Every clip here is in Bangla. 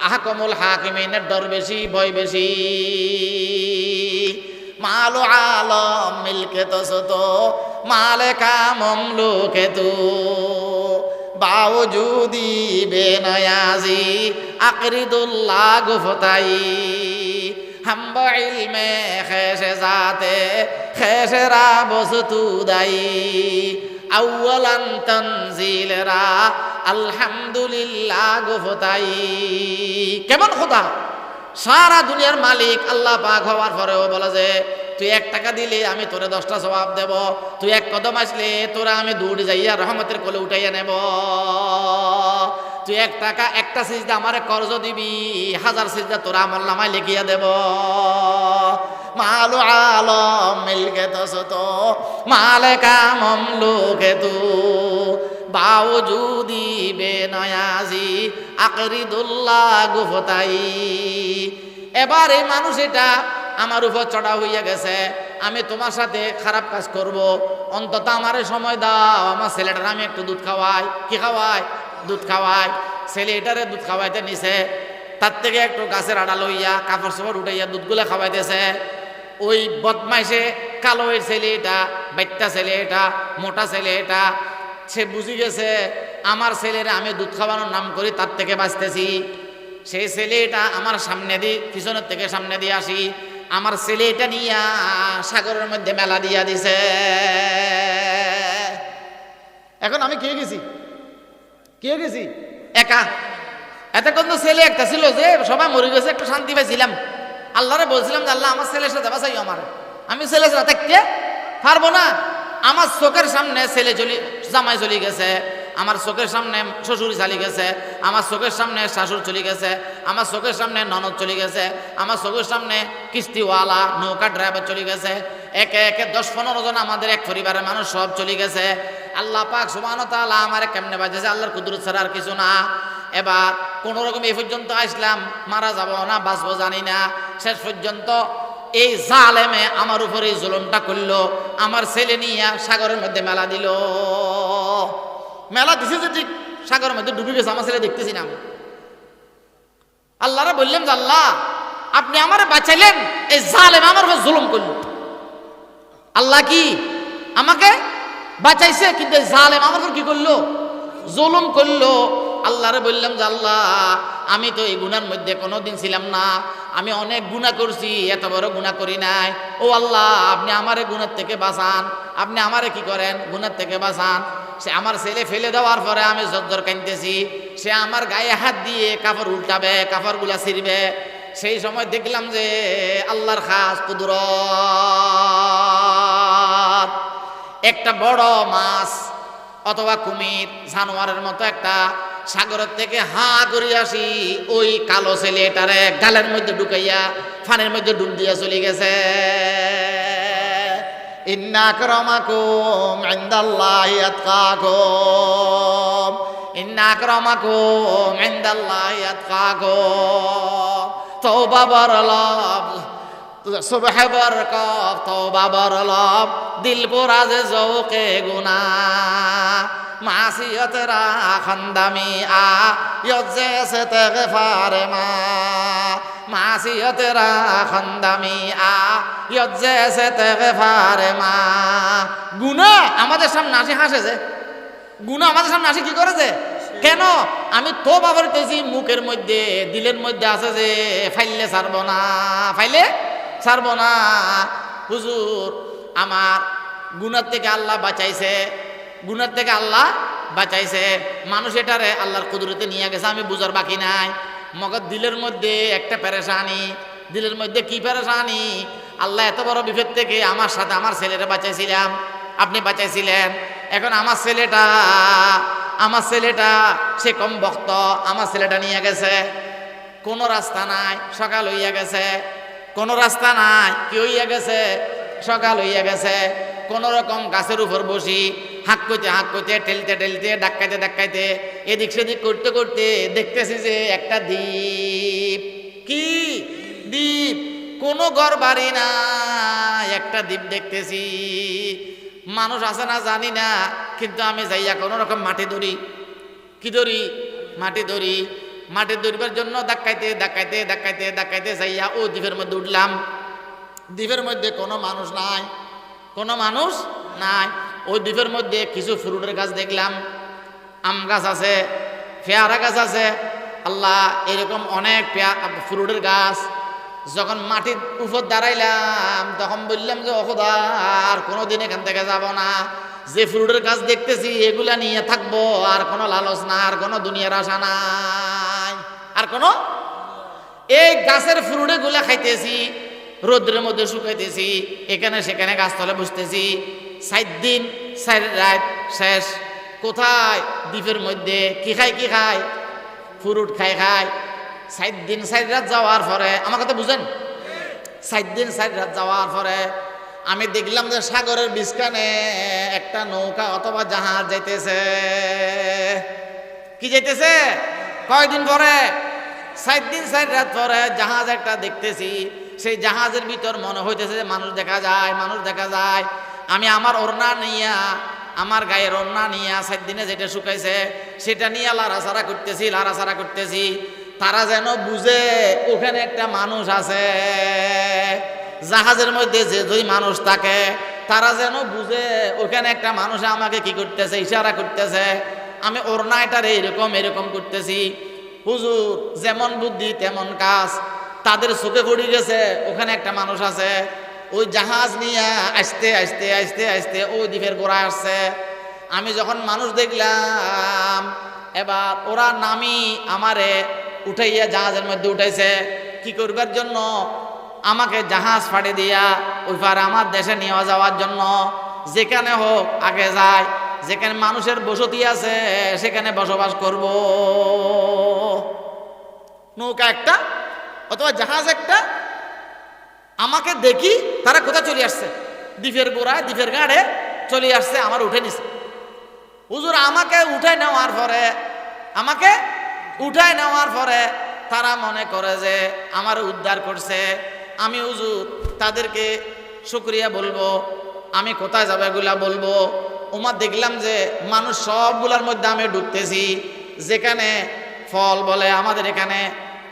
আহকমুল হাকিমিনের ডর বেশি, ভয় বেশি। মাল আলম মিলকে তো সত, মালে কামম লোকে তু। বাউজুদি বেনয়াজি, আকরিদুল্লাহ গুফতাই। হাম্ব ইলমে খেসে যাতে খেসেরা বস্তু দায়ী আউ্লান তনজিলরা, আলহামদুলিল্লাহ গোফতাই কেমন খোদা? সারা দুনিয়ার মালিক আল্লাহ পাক হওয়ার পরেও বলা যে তুই এক টাকা দিলে আমি তোরে দশটা জবাব দেব। তুই এক কদম আসলে তোরা আমি দৌড়ে যাইয়া রহমতের কোলে উঠাইয়া নেব। তুই এক টাকা, একটা সিজদা আমারে কর্জ দিবি, হাজার সিজদা তোরা আমার নামায় লিখিয়া দেব। মালু আলম মিলকে তো, মালে কামম লোকে তু। বাউজুদি বেনয়াজি, আকরিদুল্লাহ গুফতাই। এবার এই মানুষ এটা আমার উপর চড়া হইয়া গেছে। আমি তোমার সাথে খারাপ কাজ করব। অন্তত আমারে সময় দাও। আমার ছেলেটার আমি একটু দুধ খাওয়াই। কি খাওয়াই? দুধ খাওয়াই। ছেলে এটারে দুধ খাওয়াইতে নিছে। তার থেকে একটু গাছের আড়াল হইয়া, কাপড় সাপড় উঠাইয়া দুধগুলো খাওয়াইতেছে। ওই বদমাইশে কালো ছেলে এটা বাচ্চা ছেলে এটা, মোটা ছেলে এটা। সে বুঝি গেছে, আমার ছেলের আমি দুধ খাওয়ানোর নাম করি তার থেকে বাঁচতেছি। সেই ছেলে এটা আমার সামনে দিই পিছনের থেকে সামনে দিয়ে আসি। আমার ছেলে এটা নিয়ে সাগরের মধ্যে মেলা দিয়া দিছে। এখন আমি কে গেছি? কে গেছি? একা। এতক্ষণ তো ছেলে একটা ছিল যে, সবাই মরে গেছে, একটু শান্তি পাইছিলাম। আল্লাহরে বলছিলাম যে, আল্লাহ, আমার ছেলের সাথে বাঁচাই আমার। আমি ছেলে ছাড়া থাকতে পারব না। আমার চোখের সামনে ছেলে চলি, জামাই চলে গেছে। আমার চোখের সামনে শ্বশুর চালি গেছে, আমার চোখের সামনে শাশুর চলে গেছে, আমার চোখের সামনে ননদ চলে গেছে, আমার চোখের সামনে কিস্তিওয়ালা, নৌকা ড্রাইভার চলে গেছে, একে একে দশ পনেরো জন আমাদের এক পরিবারের মানুষ সব চলে গেছে। আল্লাহ পাক সুবাহ তাআলা আমার কেমনে বাজেছে আল্লাহর কুদরত ছাড়া আর কিছু না। এবার কোন রকম এই পর্যন্ত আসলাম, মারা যাব না, বাঁচবো জানি না। শেষ পর্যন্ত এই জালেমে আমার উপরে জুলুমটা করল, আমার ছেলে নিয়ে সাগরের মধ্যে মেলা দিল। মেলা দিছে যে ঠিক সাগরের মধ্যে ডুবে গেছে, আমার ছেলে দেখতেছি না আমি। আল্লাহরা বললেন যে, আল্লাহ, আপনি আমারে বাঁচাইলেন, এই জালেম আমার উপর জুলুম করল। আল্লাহ কি আমাকে বাঁচাইছে, কিন্তু এই জালেম আমার উপর কি করল? জুলুম করল। আল্লাহরে বললাম যে, আল্লাহ, আমি তো এই গুনার মধ্যে কোনোদিন ছিলাম না। আমি অনেক গুণা করছি, এত বড় গুণা করি নাই। ও আল্লাহ, আপনি আমারে গুণার থেকে বাঁচান। আপনি আমারে কি করেন? গুণার থেকে বাঁচান। সে আমার ছেলে ফেলে দেওয়ার পরে আমি জর্জর কানতেছি সে আমার গায়ে হাত দিয়ে কাপড় উল্টাবে কাপড়গুলা ছিঁড়বে। সেই সময় দেখলাম যে আল্লাহর খাস কুদরত। একটা বড় মাছ অথবা কুমির, জানোয়ারের মতো একটা সাগরের থেকে হা করে আসি, ওই কালো ছেলেটারে গালের মধ্যে ঢুকাইয়া, ফানের মধ্যে ডুব দিয়া চলে গেছে। ইন্না আক্রামাকুম ইনদাল্লাহি আতকাকুম। ইন্না আক্রামাকুম ইনদাল্লাহি আতকাকুম। তওবা বরলাভ সুবহ বরকত, তওবা বরলাভ দিল পুরাজে জৌকে গুনা মাসিয়ত রা খন্দামি আ ইয়জে সে তেগফারে মা। মাসিয়ত রা খন্দামি আ ইয়জে সে তেগফারে মা। গুনা আমাদের সামনে আসি, হাসে যে। গুনা আমাদের সামনে আসি, কি করেছে কেন? আমি তো বাবার মুখের মধ্যে, দিলের মধ্যে আছে যে, ফাইলে ছাড়বো না। ফাইলে ছাড়বো না। হুজুর, আমার গুনার থেকে আল্লাহ বাঁচাইছে। গুনার থেকে আল্লাহ বাঁচাইছে। মানুষ এটারে আল্লাহর কুদরতে নিয়ে গেছে, আমি বুঝার বাকি নাই। মগর দিলের মধ্যে একটা প্যারেশানি দিলের মধ্যে কি প্যারেশানি আল্লাহ এত বড় বিপদ থেকে আমার সাথে আমার ছেলেটা বাঁচাইছিলাম। আপনি বাঁচাইছিলেন। এখন আমার ছেলেটা আমার ছেলেটা, সে কম ভক্ত, আমার ছেলেটা নিয়ে গেছে। কোনো রাস্তা নাই, সকাল হইয়া গেছে। কোনো রাস্তা নাই, কি হইয়া গেছে? সকাল হইয়া গেছে। কোন রকম গাছের উপর বসি হাঁক করতে হাঁক করতে ঠেলতে ঠেলতে, ডাক্কাইতে ডাক্কাইতে, এদিক সেদিক করতে করতে দেখতেছি যে একটা দ্বীপ। কি দ্বীপ? কোনো ঘর বাড়ি না, একটা দ্বীপ দেখতেছি। মানুষ আছে না জানি না, কিন্তু আমি যাইয়া কোনো রকম মাটি ধরি। কি ধরি? মাটি ধরি। মাটি দৌড়বার জন্য ধাক্কাইতে ধাক্কাইতে ধাক্কাইতে ধাক্কাইতে যাইয়া ও দ্বীপের মধ্যে উঠলাম। দ্বীপের মধ্যে কোনো মানুষ নাই, কোনো মানুষ নাই। ওই দ্বীপের মধ্যে কিছু ফ্রুটের গাছ দেখলাম, আম গাছ আছে, পেয়ারা গাছ আছে। আল্লাহ এরকম অনেক ফ্রুটের গাছ, যখন মাটির উপর দাঁড়াইলাম, তখন বললাম যে ওখদা আর কোনোদিন এখান থেকে যাব না। যে ফ্রুটের গাছ দেখতেছি, এগুলা নিয়ে থাকব, আর কোনো লালস না, আর কোনো দুনিয়ার আশা নাই। আর কোনো? এই গাছের ফ্রুটে গুলা খাইতেছি, রোদ্রের মধ্যে শুকাইতেছি, এখানে সেখানে গাছতলে বসতেছি। সাত দিন চার রাত, শেষ। কোথায়? দ্বীপের মধ্যে। কি খায় কি খায়? ফ্রুট খাই খায়। সাত দিন চার রাত যাওয়ার পরে, আমার কথা বুঝেন? সাত দিন চার রাত যাওয়ার পরে, আমি দেখলাম যে সাগরের বিস্কানে একটা নৌকা অথবা জাহাজ যাইতেছে। কি যাইতেছে? কয়দিন পরে? সাত দিন চার রাত পরে জাহাজ একটা দেখতেছি। সেই জাহাজের ভিতর মনে হইতেছে যে মানুষ দেখা যায়, মানুষ দেখা যায়। আমি আমার ওড়না নিয়া, আমার গায়ের ওড়না নিয়া সাত দিনে যেটা শুকাইছে, সেটা নিয়ে লাড়াছাড়া করতেছি লাড়াছাড়া করতেছি। তারা যেন বুঝে, ওখানে একটা মানুষ আছে। জাহাজের মধ্যে যে দুই মানুষ থাকে, তারা যেন বুঝে, ওখানে একটা মানুষ আমাকে কি করতেছে, ইশারা করতেছে। আমি ওরনাইটার এইরকম এরকম করতেছি। হুজুর, যেমন বুদ্ধি, তেমন কাজ। তাদের চোখে পড়ে গেছে, ওখানে একটা মানুষ আছে। ওই জাহাজ নিয়ে আসতে আসতে আসতে আসতে ওই দ্বীপের গোড়ায় আসছে। আমি যখন মানুষ দেখলাম, এবার ওরা নামি আমারে উঠাইয়া জাহাজের মধ্যে উঠাইছে। কি করবার জন্য? আমাকে জাহাজ ফাটে দিয়া ওই পারে আমার দেশে নিয়ে যাওয়ার জন্য। যেখানে হোক আগে যায় যেখানে মানুষের বসতি আছে, সেখানে বসবাস করব। নৌকা একটা অথবা জাহাজ একটা আমাকে দেখি তারা কোথায় চলে আসছে? দ্বীপের গোড়ায়, দ্বীপের গাড়ে চলে আসছে, আমার উঠে নিছে। হুজুর, আমাকে উঠে নেওয়ার পরে, আমাকে উঠায় নেওয়ার পরে তারা মনে করে যে আমার উদ্ধার করছে। আমি হুজুর, তাদেরকে শুক্রিয়া বলব, আমি কোথায় যাবে এগুলা বলব। ওমা, দেখলাম যে মানুষ সবগুলার মধ্যে আমি ঢুকতেছি যেখানে ফল বলে আমাদের এখানে,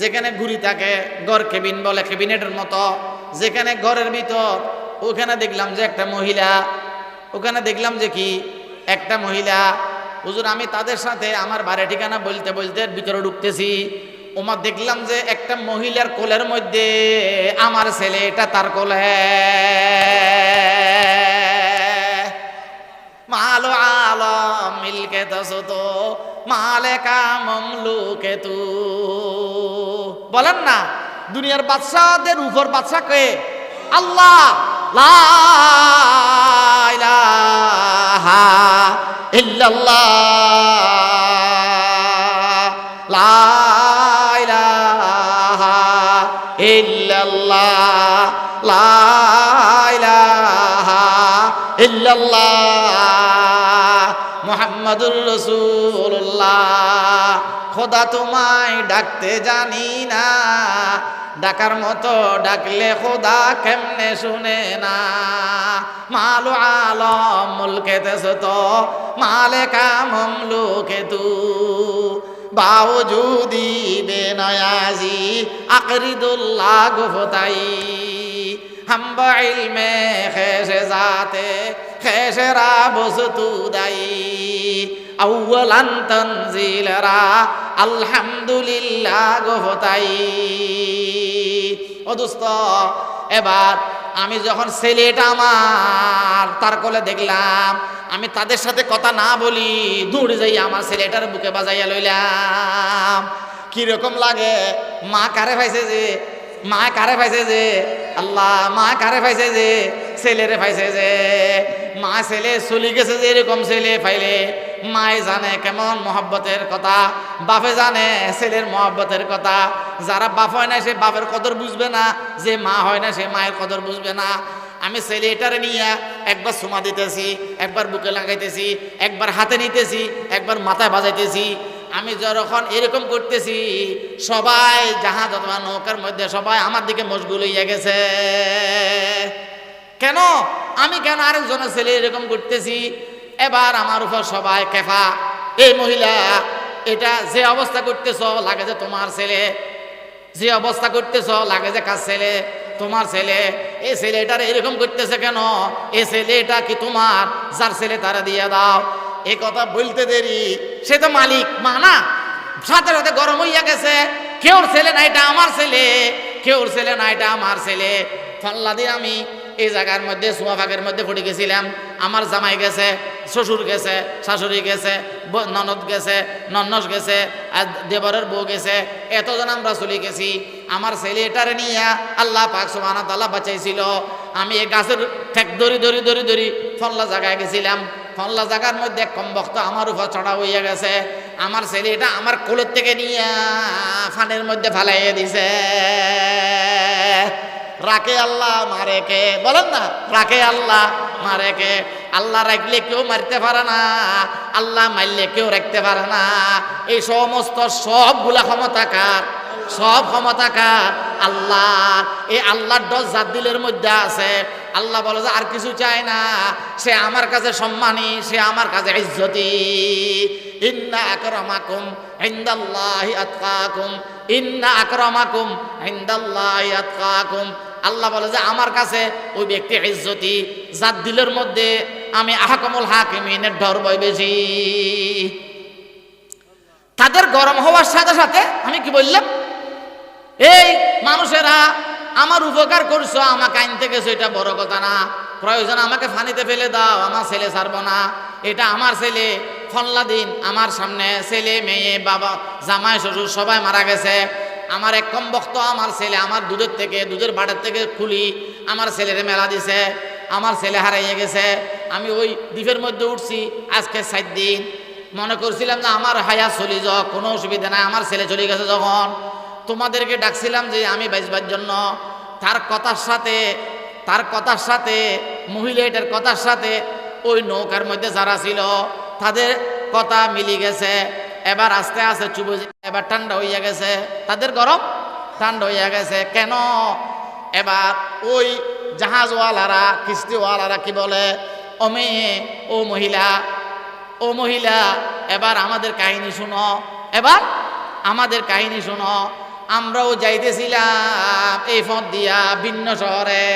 যেখানে ঘুরি থাকে ঘর কেবিন বলে, কেবিনেটের মতো। যেখানে ঘরের ভিতর, ওখানে দেখলাম যে একটা মহিলা, ওখানে দেখলাম যে কি? একটা মহিলা। হুজুর, আমি তাদের সাথে আমার বাড়ি ঠিকানা বলতে বলতে ভিতরে ঢুকতেছি। ওমা দেখলাম যে একটা মহিলার কোলের মধ্যে আমার ছেলে এটা তার কোলে। মালো আলম মিলকে তো, মালে কামলুকে তু। বলেন না। দুনিয়ার বাদশাদের উপর বাদশা কে? আল্লাহ। মুহাম্মাদুর রাসূলুল্লাহ। খোদা তোমায় ডাকতে জানি না। ডাকার মতো ডাকলে খোদা কেমনে শুনে না। মালু আলম মুলকেতেছ তো, মালে কাম লোকে তু। যদি বেনয়াজি আকরিদুল্লাহ গুফতাই। হাম্ব ইলমে খেসে জাতে খেসেরা বসতু দায়ী আউয়ালান তানজিলারা, আলহামদুলিল্লাহ গোহতাই ও দোস্ত, এবার আমি যখন ছেলেটা আমার, তার কোলে দেখলাম, আমি তাদের সাথে কথা না বলি, দূরে যাই আমার ছেলেটার বুকে বাজাইয়া লইলাম। কীরকম লাগে? মা কারে ভাইছে যে? মা কারে ফাইছে যে? আল্লাহ, মা কারে ফাইছে যে? ছেলেরে ফাইছে যে? মা ছেলে চলি গেছে যে এরকম ছেলে ফাইলে। মায় জানে কেমন মহব্বতের কথা, বাপে জানে ছেলের মহব্বতের কথা। যারা বাপ হয় না, সে বাপের কদর বুঝবে না, যে মা হয় না, সে মায়ের কদর বুঝবে না। আমি ছেলে এটারে নিয়ে একবার সুমা দিতেছি, একবার বুকে লাগাইতেছি, একবার হাতে নিতেছি, একবার মাথায় বাজাইতেছি। আমি যখন এরকম করতেছি, সবাই জাহাজ অথবা নৌকার মধ্যে সবাই আমার দিকে মশগুল হইয়া গেছে। কেন? আমি কেন আরেকজনের ছেলে এরকম করতেছি? এবার আমার উপর সবাই কেফা এই মহিলা, এটা যে অবস্থা করতেছ, লাগে যে তোমার ছেলে। যে অবস্থা করতেছ, লাগে যে কার ছেলে? তোমার ছেলে। এই ছেলেটার এরকম করতেছে কেন? এই ছেলেটা কি তোমার? যার ছেলে তারা দিয়ে দাও। এ কথা বলতে দেরি। সে তো মালিক, মা না? সাথে সাথে গরম হইয়া গেছে। কেউর ছেলে না, এটা আমার ছেলে। কেউর ছেলে না, এটা আমার ছেলে। ফাল্লা দিয়ে আমি এই জায়গার মধ্যে সোয়াফাকের মধ্যে পড়ে গেছিলাম। আমার জামাই গেছে, শ্বশুর গেছে, শাশুড়ি গেছে ননদ গেছে, নন্নস গেছে, আর দেবরের বউ গেছে, এতজন আমরা চলে গেছি। আমার ছেলে এটারে নিয়ে আল্লাহ পাক ওয়া তাআলা বাঁচাইছিল। আমি এই গাছের ঠেক ধরি ধরি ধরি দড়ি ফল্লা জায়গায় গেছিলাম। ফল্লা জায়গার মধ্যে কম বক্ত আমার উপর চড়া হইয়া গেছে। আমার ছেলে এটা আমার কোলের থেকে নিয়ে ফানের মধ্যে ফালাইয়ে দিছে। রাখে আল্লাহ, মারে কে? বলেন না, রাখে আল্লাহ। মারে কে? আল্লাহ রাখলে কেউ মারতে পারে না, আল্লাহ মারলে কেউ রাখতে পারে না। এই সমস্ত সবগুলা ক্ষমতা কার? সব ক্ষমতা কার? আল্লাহ। এই আল্লাহর দশ জাত দিলের মধ্যে আছে। আল্লাহ বলে যে, আর কিছু চায় না। সে আমার কাছে সম্মানী, সে আমার কাছে ইজ্জতি। ইন্না আকরামাকুম ইনদাল্লাহি আতকাকুম। ইন্না আকরামাকুম ইনদাল্লাহি আতকাকুম। আল্লাহ বলে যে, আমার কাছে ওই ব্যক্তি ইজ্জতি জাত দিলের মধ্যে আমি আহকামুল হাকিমিনের ডর বই বেশি। তাদের গরম হওয়ার সাথে সাথে আমি কি বললাম? এই মানুষেরা আমার উপকার করছ, আমাকে আনতে গেছো, এটা বড় কথা না। প্রয়োজন আমাকে ফানিতে ফেলে দাও, আমার ছেলে ছাড়বো না। এটা আমার ছেলে ফল্লা দিন আমার সামনে ছেলে, মেয়ে, বাবা, জামাই, শ্বশুর সবাই মারা গেছে। আমার এক কম বক্ত আমার ছেলে, আমার দুধের থেকে, দুধের বাটের থেকে খুলি, আমার ছেলের মেলা দিছে, আমার ছেলে হারাইয়ে গেছে। আমি ওই দ্বীপের মধ্যে উঠছি, আজকে সাত দিন। মনে করছিলাম যে আমার হায়া চলি যাক, কোনো অসুবিধা নাই, আমার ছেলে চলে গেছে যখন। তোমাদেরকে ডাকছিলাম যে আমি বাঁচবার জন্য। তার কথার সাথে, তার কথার সাথে, মহিলা এটার কথার সাথে, ওই নৌকার মধ্যে যারা ছিল, তাদের কথা মিলি গেছে। এবার আস্তে আস্তে চুপ এবার ঠান্ডা হইয়া গেছে। তাদের গরম ঠান্ডা হইয়া গেছে। কেন? এবার ওই জাহাজওয়ালারা, কিস্তিওয়ালারা কি বলে? ও মেয়ে, ও মহিলা ও মহিলা, এবার আমাদের কাহিনী শুনো। এবার আমাদের কাহিনী শুনো। আমরাও যাইতেছিলাম এই পথ দিয়া ভিন্ন শহরে।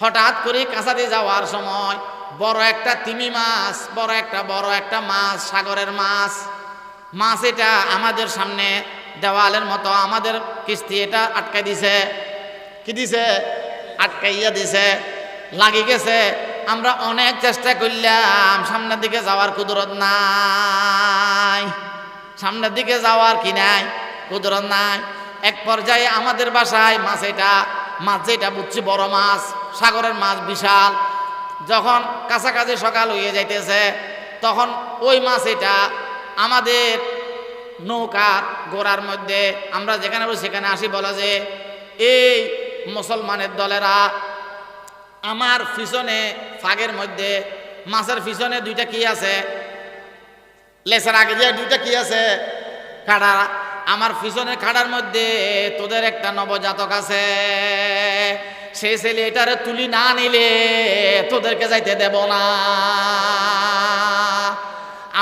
হঠাৎ করে কাছাতে যাওয়ার সময় বড় একটা তিমি মাছ, বড় একটা বড় একটা মাছ, সাগরের মাছ। মাছ এটা আমাদের সামনে দেওয়ালের মতো, আমাদের কিস্তি এটা আটকাই দিছে। কি দিছে? আটকাইয়া দিছে। লাগি গেছে। আমরা অনেক চেষ্টা করলাম, সামনের দিকে যাওয়ার কুদরত নাই। সামনের দিকে যাওয়ার কি নাই? কুদরত নাই। এক পর্যায়ে আমাদের বাসায় মাছ এটা, মাছ যেটা বুঝছি বড় মাছ, সাগরের মাছ বিশাল। যখন কাছাকাছি সকাল হয়ে যাইতেছে, তখন ওই মাছ এটা আমাদের নৌকার গোড়ার মধ্যে, আমরা যেখানে সেখানে আসি বলা যে, এই মুসলমানের দলেরা আমার পিছনে, ফাগের মধ্যে, মাছের পিছনে দুইটা কি আছে? লেসার আগে দিয়ে দুইটা কি আছে? কাটা আমার পিছনে খাড়ার মধ্যে তোদের একটা নবজাতক আছে। সেই ছেলে এটারে তুলি না নিলে তোদেরকে যাইতে দেব না।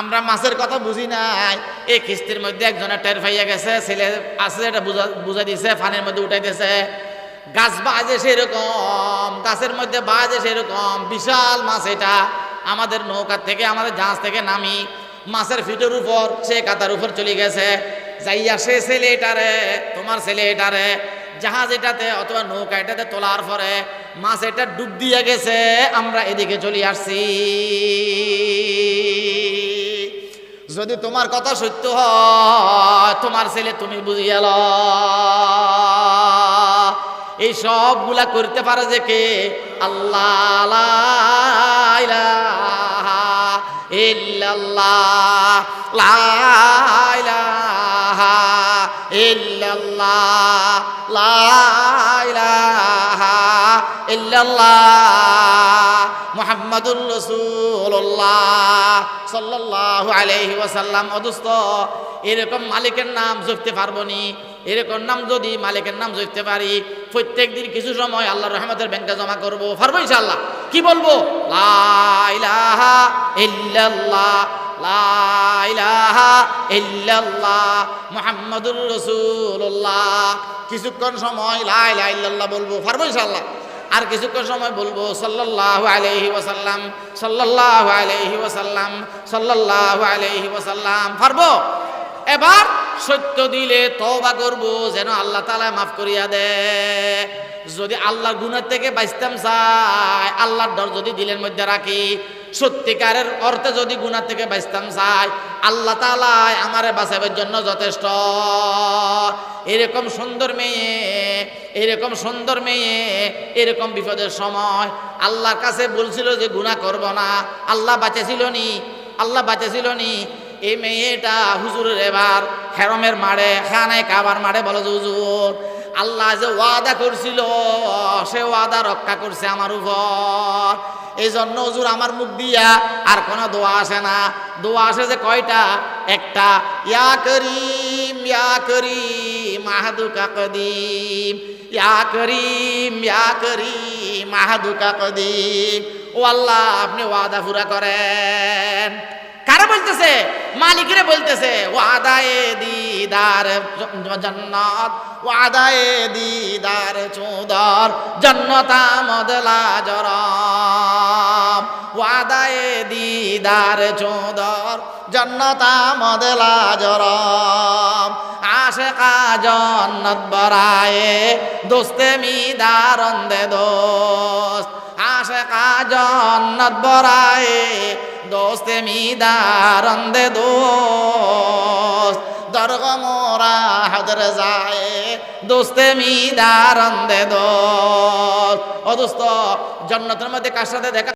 আমরা মাছের কথা বুঝি নাই। এই কিস্তির মধ্যে একজনের টের পাইয়া গেছে, ছেলে আছে এটা বুঝা বুঝা দিছে, ফানের মধ্যে উঠাই উঠাইতেছে। গাছ বাজে সেরকম, গাছের মধ্যে বাজে সেরকম, বিশাল মাছ এটা। আমাদের নৌকার থেকে, আমাদের জাহাজ থেকে নামি মাছের ফিটের উপর, সে কাতার উপর চলে গেছে। যাইয়া সে ছেলে এটারে তোমার ছেলে এটারে জাহাজ এটাতে অথবা নৌকা এটাতে তোলার পরে মাছ এটা ডুব দিয়ে গেছে, আমরা এদিকে চলে আসছি। যদি তোমার কথা সত্য হয়, তোমার ছেলে তুমি বুঝিয়ে ল এই সবগুলা করতে পারে যে কে? আল্লাহ ইল্লাল্লাহ, লা ইলাহা লা আলাইহি অদুস্ত এরকম মালিকের নাম জপতে পারব নি, এরকম নাম যদি মালিকের নাম জপতে পারি, প্রত্যেক দিন কিছু সময় আল্লাহ রহমতের ব্যাংকে জমা করব, পারব ইনশাআল্লাহ। কি বলব? লা কিছুক্ষণ সময় লা ইলাহা ইল্লাল্লাহ বলব, পারব ইনশাআল্লাহ? আর কিছুক্ষণ সময় বলব, সাল্লাল্লাহু আলাইহি ওয়াসাল্লাম, সাল্লাল্লাহু আলাইহি ওয়াসাল্লাম, সাল্লাল্লাহু আলাইহি ওয়াসাল্লাম, পারব? এবার সত্য দিলে তওবা করব, যেন আল্লাহ তালা মাফ করিয়া দে। যদি আল্লাহ গুনাহ থেকে বাঁচতাম চাই, আল্লাহর ডর যদি দিলের মধ্যে রাখি সত্যিকারের অর্থে যদি গুনাহ থেকে বাঁচতাম চাই আল্লাহ তাআলা আমারে বাঁচাবার জন্য যথেষ্ট। এরকম সুন্দর মেয়ে, এরকম সুন্দর মেয়ে, এরকম বিপদের সময় আল্লাহর কাছে বলছিল যে, গুনাহ করব না। আল্লাহ বাঁচেছিল নি, আল্লাহ বাঁচেছিল নি। এই মেয়েটা হুজুরের এবার হেরমের মারে খানায় কাবার মারে বলে, হুজুর আল্লাহ যে ওয়াদা করছিল, সে ওয়াদা রক্ষা করছে আমার উপর। এই জন্য হুজুর আমার মুখ দিয়া আর কোনো দোয়া আসে না। দোয়া আসে যে কয়টা? একটা, ইয়া করিম ইয়া করিম মাহাদুকা কদিম। ইয়া করিম ইয়া করিম মাহাদুকা কদিম। ও আল্লাহ, আপনি ওয়াদা পুরা করেন। কারা বলতেছে? মালিকরে বলতেছে, ওয়াদায়ে দিদার জন্নত, ওয়াদায়ে দিদার চুদর, জন্নতা মদলা জরম, ওয়াদায়ে দিদার চুদর, জন্নতা মদলা জরম, আশেকা জন্নত বরায়ে, দোস্তে মিদারন দে দোস্ত, আশেকা জন্নত বরায়ে দোস্তে মিদারন্দে দোস্ত। দর্গ মোরা হাদর যায়, দোস্তে মিদারন্দে দোস্ত। ও দোস্ত, জন্নতের মধ্যে কার সাথে দেখা